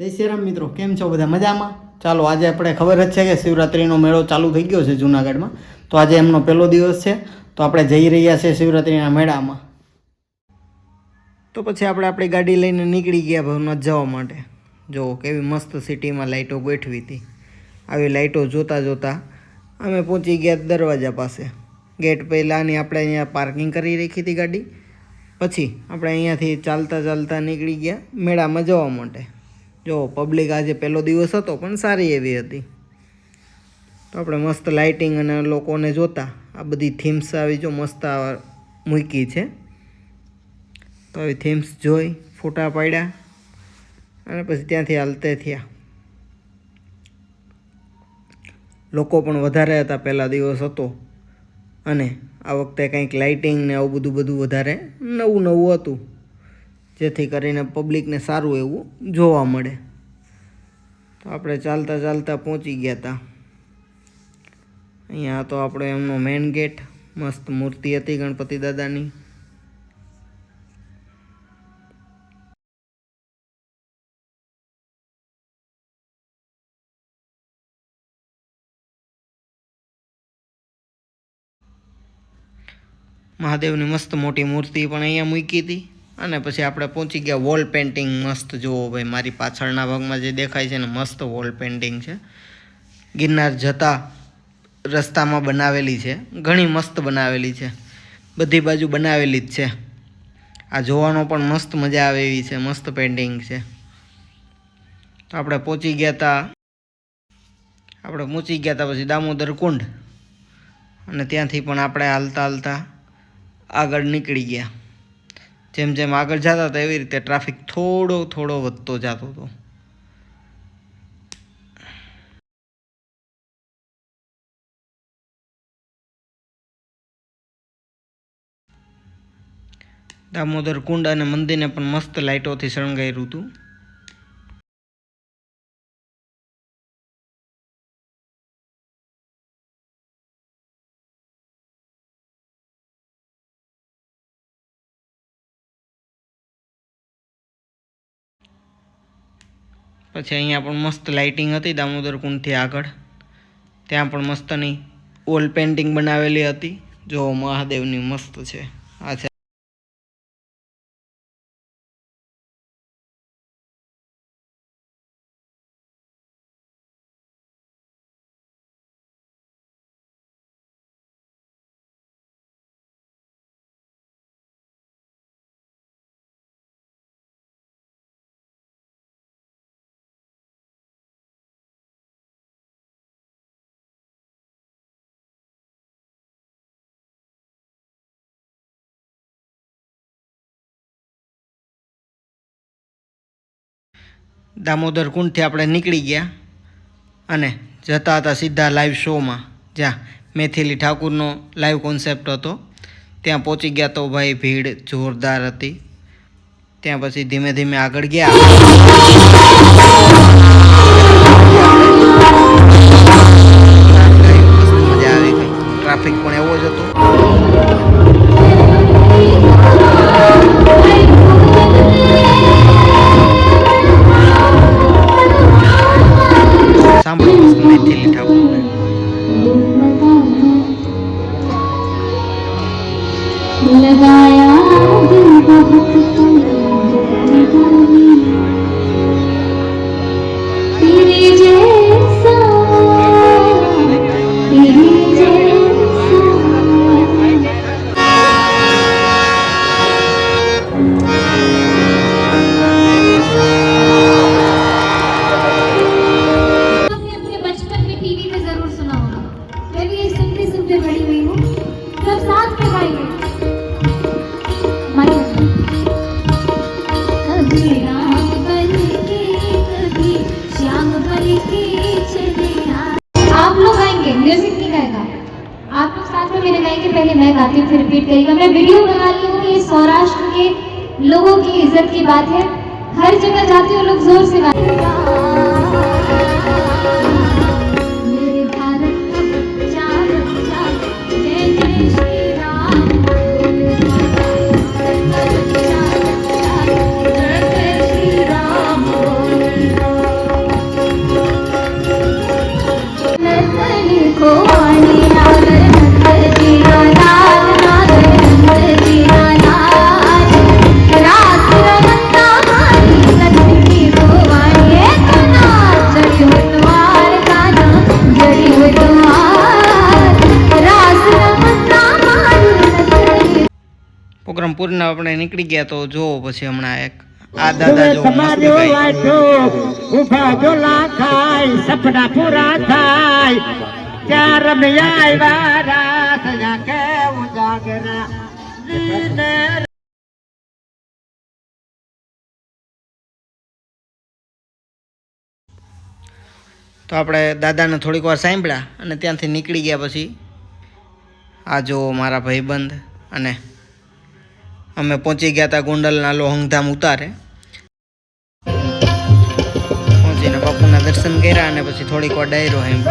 જય શ્રીરામ મિત્રો, કેમ છો બધા મજામાં? ચાલો, આજે આપણે ખબર જ છે કે શિવરાત્રિનો મેળો ચાલુ થઈ ગયો છે જુનાગઢમાં. તો આજે એમનો પહેલો દિવસ છે. તો આપણે જઈ રહ્યા છીએ શિવરાત્રિના મેળામાં. તો પછી આપણે આપણી ગાડી લઈને નીકળી ગયા ભવનાથ જવા માટે. જો, કેવી મસ્ત સિટીમાં લાઇટો ગોઠવી હતી. આવી લાઇટો જોતા જોતા અમે પહોંચી ગયા દરવાજા પાસે. ગેટ પહેલાંની આપણે અહીંયા પાર્કિંગ કરી રાખી હતી ગાડી. પછી આપણે અહીંયાથી ચાલતા ચાલતા નીકળી ગયા મેળામાં જવા માટે. જો પબ્લિક આજે પહેલો દિવસ હતો, પણ સારી એવી હતી. તો આપણે મસ્ત લાઇટિંગ અને લોકોને જોતા, આ બધી થીમ્સ આવી જો મસ્ત મૂકી છે. તો આવી થીમ્સ જોઈ, ફોટા પાડ્યા, અને પછી ત્યાંથી હાલતે થયા. લોકો પણ વધારે હતા પહેલા દિવસ હતો, અને આ વખતે કંઈક લાઇટિંગ ને આવું બધું બધું વધારે નવું નવું હતું. જેથી કરીને પબ્લિકને સારું એવું જોવા મળે. તો આપણે ચાલતા ચાલતા પહોંચી ગયા હતા અહીંયા તો આપણો એમનો મેઇન ગેટ મસ્ત મૂર્તિ હતી ગણપતિ દાદાની. મહાદેવની મસ્ત મોટી મૂર્તિ પણ અહીંયા મૂકી હતી. અને પછી આપણે પહોંચી ગયા વોલ પેઇન્ટિંગ મસ્ત. જુઓ ભાઈ, મારી પાછળના ભાગમાં જે દેખાય છે ને, મસ્ત વોલ પેઇન્ટિંગ છે. ગિરનાર જતા રસ્તામાં બનાવેલી છે. ઘણી મસ્ત બનાવેલી છે. બધી બાજુ બનાવેલી જ છે. આ જોવાનો પણ મસ્ત મજા આવે એવી છે. મસ્ત પેઇન્ટિંગ છે. તો આપણે પહોંચી ગયા હતા આપણે પહોંચી ગયા હતા પછી દામોદર કુંડ. અને ત્યાંથી પણ આપણે હાલતા હાલતા આગળ નીકળી ગયા. જેમ જેમ આગળ જતા હતા એવી રીતે ટ્રાફિક થોડો થોડો વધતો જતો હતો. દામોદર કુંડ અને મંદિરને પણ મસ્ત લાઇટોથી શણગાર્યું હતું. પછી અહીંયા પણ મસ્ત લાઇટિંગ હતી દામોદર કુંડથી આગળ. ત્યાં પણ મસ્તની ઓલ પેઇન્ટિંગ બનાવેલી હતી. જો મહાદેવની મસ્ત છે. આ છે દામોદર કુંડથી આપણે નીકળી ગયા અને જતા હતા સીધા લાઈવ શોમાં જ્યાં મેથિલી ઠાકુરનો લાઈવ કોન્સેપ્ટ હતો. ત્યાં પહોંચી ગયા તો ભાઈ ભીડ જોરદાર હતી. ત્યાં પછી ધીમે ધીમે આગળ ગયા. लगाया दिल बहुत आप लोग साथ में मेरे गाएँगे पहले मैं गाती हूँ, फिर रिपीट करेगा। मैं वीडियो बना ली हूँ ये सौराष्ट्र के लोगों की इज़्ज़त की बात है। हर जगह जाते हो लोग ज़ोर से गाते પૂરીને આપણે નીકળી ગયા તો જોવો પછી હમણાં એક આ દાદા જો. ઊભા જોલા ખાય સપના પૂરા થાય. ચાર આવ્યા રાત જા કેવું જાગરા જીને તો આપણે દાદાને થોડીક વાર સાંભળ્યા અને ત્યાંથી નીકળી ગયા પછી આ જો મારા ભાઈબંધ અને અમે પહોંચી ગયા હતા ગોંડલના લોહંગધામ ઉતારે. પહોંચીને બાપુના દર્શન કર્યા અને પછી થોડીક વાર ડાયરો એમ.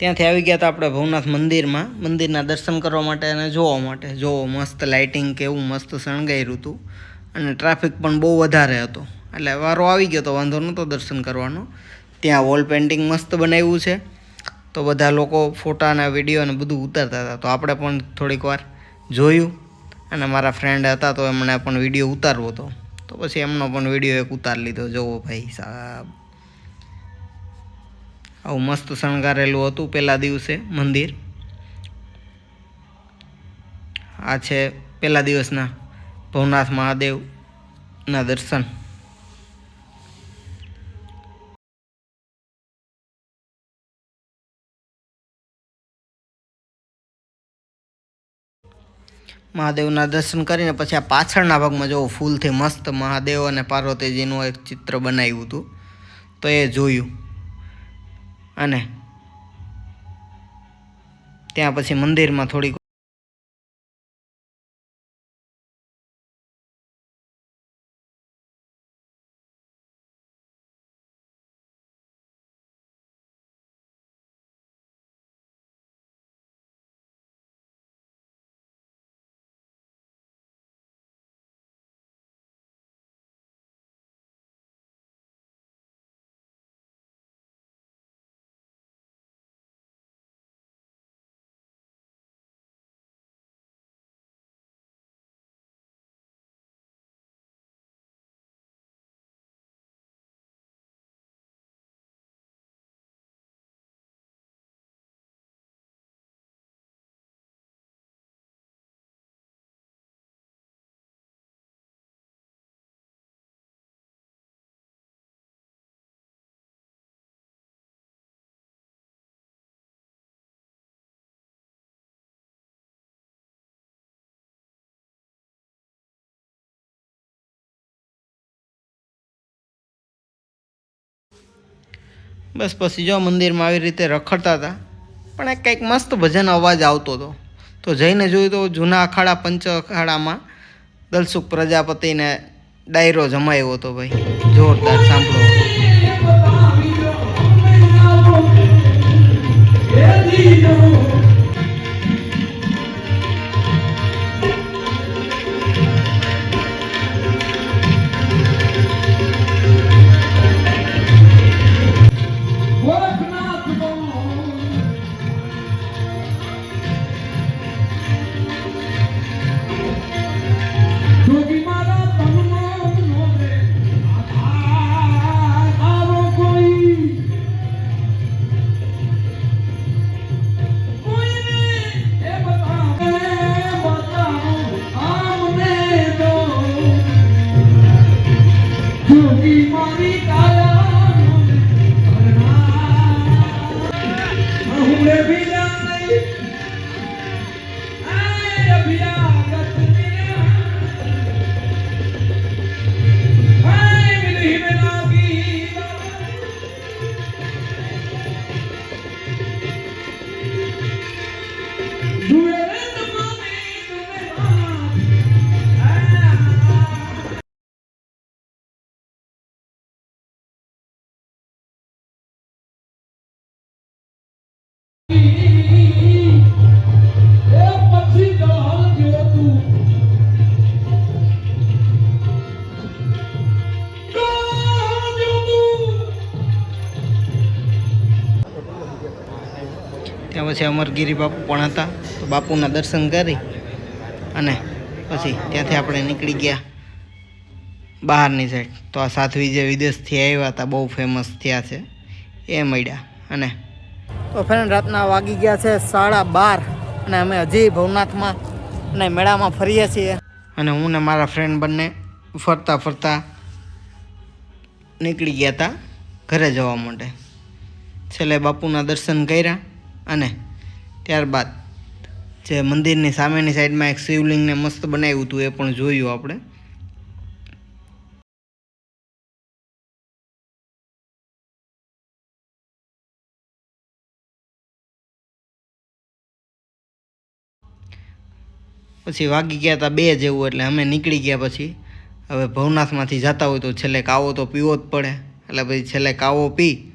ત્યાંથી આવી ગયા હતા આપણે ભવનાથ મંદિરમાં, મંદિરના દર્શન કરવા માટે અને જોવા માટે. જોવો મસ્ત લાઇટિંગ કેવું મસ્ત શણગાર્યું હતું અને ટ્રાફિક પણ બહુ વધારે હતો. એટલે વારો આવી ગયો તો વાંધો નહોતો દર્શન કરવાનો. ત્યાં વોલ પેઇન્ટિંગ મસ્ત બનાવ્યું છે. તો બધા લોકો ફોટાના વીડિયો અને બધું ઉતારતા હતા. તો આપણે પણ થોડીક વાર જોયું અને મારા ફ્રેન્ડ હતા તો એમણે પણ વીડિયો ઉતારવો હતો. તો પછી એમનો પણ વીડિયો એક ઉતારી લીધો. જોવો ભાઈ સાહેબ આવું મસ્ત શણગારેલું હતું પહેલા દિવસે મંદિર. આ છે પહેલા દિવસના ભવનાથ મહાદેવના દર્શન. મહાદેવના દર્શન કરીને પછી આ પાછળના ભાગમાં જો ફૂલથી મસ્ત મહાદેવ અને પાર્વતીજીનું એક ચિત્ર બનાવ્યું હતું. તો એ જોયું. અને ત્યાં પછી મંદિરમાં થોડીક બસ પછી જો મંદિરમાં આવી રીતે રખડતા હતા, પણ એક કંઈક મસ્ત ભજન અવાજ આવતો હતો. તો જઈને જોયું તો જૂના અખાડા પંચ અખાડામાં દલસુખ પ્રજાપતિને ડાયરો જમાયો હતો ભાઈ. જોરદાર સાંભળો. ત્યાં પછી અમરગીરી બાપુ પણ હતા. તો બાપુના દર્શન કરી અને પછી ત્યાંથી આપણે નીકળી ગયા બહારની સાઈડ તો આ સાધ્વી જે વિદેશથી આવ્યા હતા બહુ ફેમસ થયા છે. એ મળ્યા અને તો ફ્રેન્ડ રાતના વાગી ગયા છે સાડા બાર અને અમે હજી ભવનાથમાં અને મેળામાં ફરીએ છીએ. અને હું ને મારા ફ્રેન્ડ બંને ફરતા ફરતા નીકળી ગયા હતા ઘરે જવા માટે. છેલ્લે બાપુના દર્શન કર્યા. અને ત્યારબાદ જે મંદિરની સામેની સાઈડમાં એક શિવલિંગને મસ્ત બનાવ્યું હતું એ પણ જોયું આપણે. પછી વાગી ગયા હતા બે જેવું એટલે અમે નીકળી ગયા પછી. હવે ભવનાથમાંથી જતા હોય તો છેલ્લે કાવો તો પીવો જ પડે. એટલે પછી છેલ્લે કાવો પી.